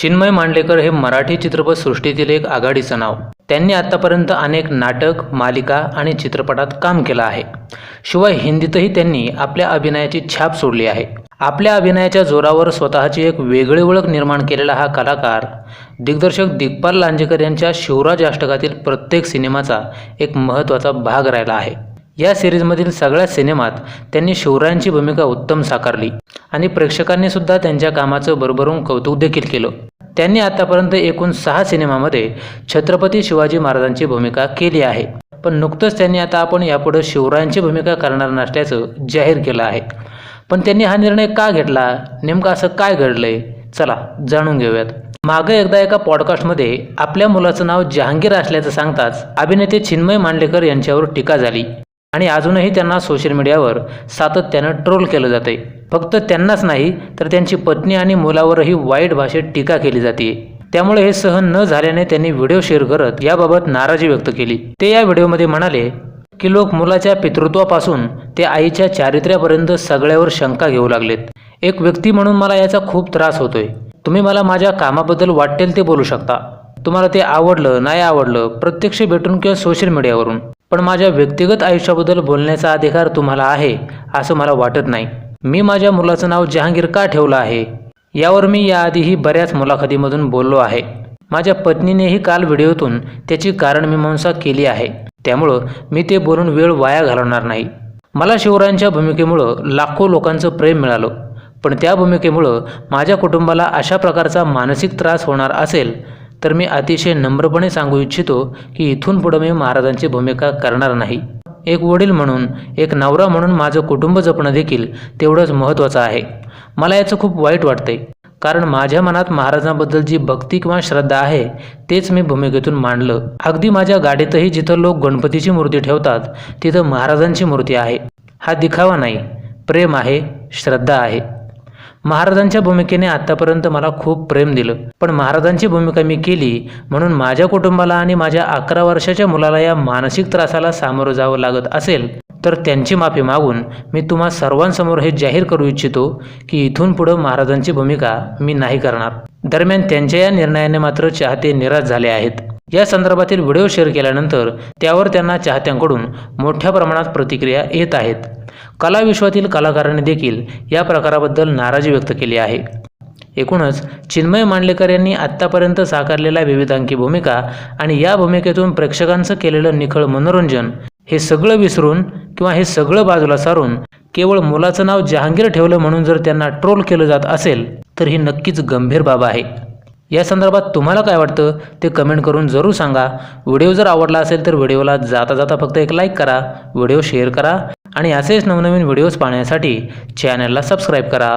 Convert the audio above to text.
चिन्मय मांडलेकर हे मराठी चित्रपटसृष्टीतील एक आघाडीचं नाव. त्यांनी आत्तापर्यंत अनेक नाटक मालिका आणि चित्रपटात काम केलं आहे. शिवाय हिंदीतही त्यांनी आपल्या अभिनयाची छाप सोडली आहे. आपल्या अभिनयाच्या जोरावर स्वतःची एक वेगळी ओळख निर्माण केलेला हा कलाकार दिग्दर्शक दिग्पाल लांजेकर यांच्या शिवराज अष्टकातील प्रत्येक सिनेमाचा एक महत्त्वाचा भाग राहिला आहे. या सिरीजमधील सगळ्या सिनेमात त्यांनी शिवरायांची भूमिका उत्तम साकारली आणि प्रेक्षकांनी सुद्धा त्यांच्या कामाचं भरभरून कौतुक देखील केलं. त्यांनी आतापर्यंत एकूण सहा सिनेमामध्ये छत्रपती शिवाजी महाराजांची भूमिका केली आहे. पण नुकतंच त्यांनी आता आपण यापुढे शिवरायांची भूमिका करणार नसल्याचं जाहीर केलं आहे. पण त्यांनी हा निर्णय का घेतला? नेमकं असं काय घडलंय? चला जाणून घेऊयात. मागं एकदा एका पॉडकास्टमध्ये आपल्या मुलाचं नाव जहांगीर असल्याचं सांगताच अभिनेते चिन्मय मांडलेकर यांच्यावर टीका झाली. आणि अजूनही त्यांना सोशल मीडियावर सातत्यानं ट्रोल केलं जाते फक्त त्यांनाच नाही तर त्यांची पत्नी आणि मुलावरही वाईट भाषेत टीका केली जाते. त्यामुळे हे सहन न झाल्याने त्यांनी व्हिडिओ शेअर करत याबाबत नाराजी व्यक्त केली. ते या व्हिडिओमध्ये म्हणाले की लोक मुलाच्या पितृत्वापासून ते आईच्या चारित्र्यापर्यंत सगळ्यावर शंका घेऊ लागलेत. एक व्यक्ती म्हणून मला याचा खूप त्रास होतोय. तुम्ही मला माझ्या कामाबद्दल वाटेल ते बोलू शकता. तुम्हाला ते आवडलं नाही आवडलं प्रत्यक्ष भेटून किंवा सोशल मीडियावरून पण माझ्या व्यक्तिगत आयुष्याबद्दल बोलण्याचा अधिकार तुम्हाला आहे असं मला वाटत नाही. मी माझ्या मुलाचं नाव जहांगीर का ठेवलं आहे? यावर मी याआधीही बऱ्याच मुलाखतीमधून बोललो आहे. माझ्या पत्नीनेही काल व्हिडिओतून त्याची कारण मीमांसा केली आहे. त्यामुळं मी ते बोलून वेळ वाया घालवणार नाही. मला शिवरायांच्या भूमिकेमुळं लाखो लोकांचं प्रेम मिळालं. पण त्या भूमिकेमुळं माझ्या कुटुंबाला अशा प्रकारचा मानसिक त्रास होणार असेल तर मी अतिशय नम्रपणे सांगू इच्छितो की इथून पुढं मी महाराजांची भूमिका करणार नाही. एक वडील म्हणून एक नवरा म्हणून माझं कुटुंब जपणं देखील तेवढंच महत्त्वाचं आहे. मला याचं खूप वाईट वाटतंय. कारण माझ्या मनात महाराजांबद्दल जी भक्ती किंवा श्रद्धा आहे तेच मी भूमिकेतून मांडलं. अगदी माझ्या गाडीतही जिथं लोक गणपतीची मूर्ती ठेवतात तिथं महाराजांची मूर्ती आहे. हा दिखावा नाही. प्रेम आहे श्रद्धा आहे. महाराजांच्या भूमिकेने आत्तापर्यंत मला खूप प्रेम दिलं. पण महाराजांची भूमिका मी केली म्हणून माझ्या कुटुंबाला आणि माझ्या अकरा वर्षाच्या मुलाला या मानसिक त्रासाला सामोरं जावं लागत असेल तर त्यांची माफी मागून मी तुम्हा सर्वांसमोर हे जाहीर करू इच्छितो की इथून पुढं महाराजांची भूमिका मी नाही करणार. दरम्यान त्यांच्या या निर्णयाने मात्र चाहते निराश झाले आहेत. या संदर्भातील व्हिडिओ शेअर केल्यानंतर त्यावर त्यांना चाहत्यांकडून मोठ्या प्रमाणात प्रतिक्रिया येत आहेत. कलाविश्वातील कलाकारांनी देखील या प्रकाराबद्दल नाराजी व्यक्त केली आहे. एकूणच चिन्मय मांडलेकर यांनी आत्तापर्यंत साकारलेल्या विविधांकी भूमिका आणि या भूमिकेतून प्रेक्षकांचं केलेलं निखळ मनोरंजन हे सगळं विसरून किंवा हे सगळं बाजूला सारून केवळ मुलाचं नाव जहांगीर ठेवलं म्हणून जर त्यांना ट्रोल केलं जात असेल तर ही नक्कीच गंभीर बाब आहे. या संदर्भात तुम्हाला काय वाटतं ते कमेंट करून जरूर सांगा. व्हिडिओ जर आवडला असेल तर व्हिडिओला जाता जाता फक्त एक लाईक करा व्हिडिओ शेअर करा आणि असेच नवनवीन व्हिडिओज पाहण्यासाठी चॅनलला सबस्क्राईब करा.